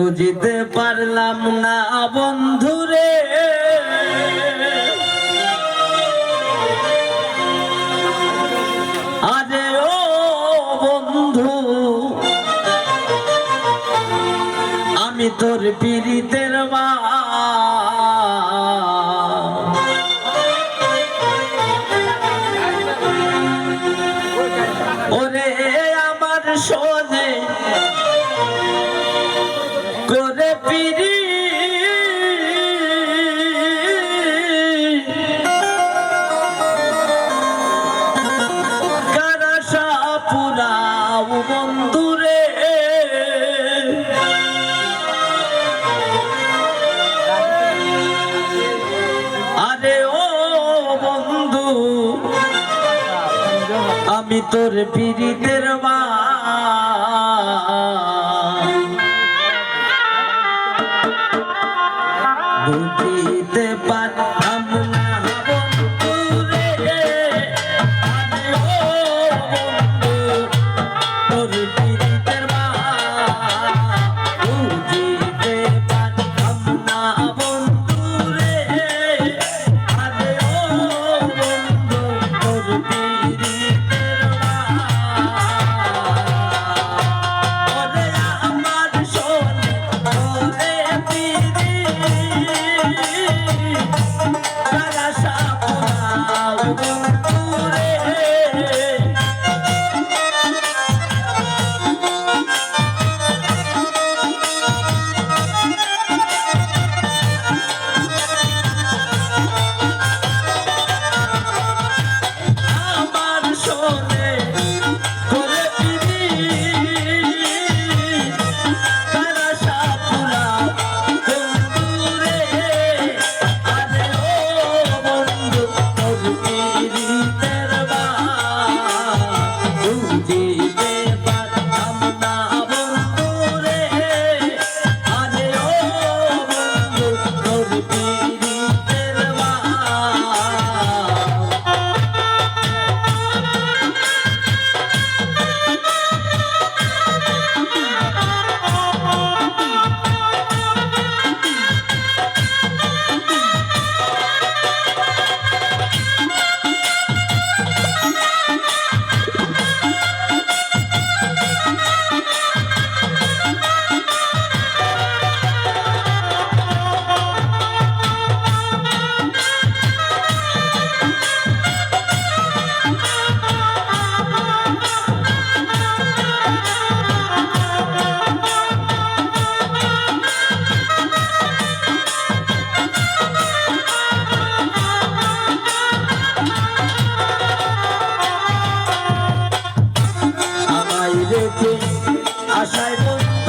বুঝিতে পারলাম না বন্ধুরে আরে ও বন্ধু আমি তোর পীড়িতের মা। ওরে আমার সোনে আমি তোর পীড়িতের মা। বুঝিতে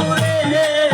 দূরে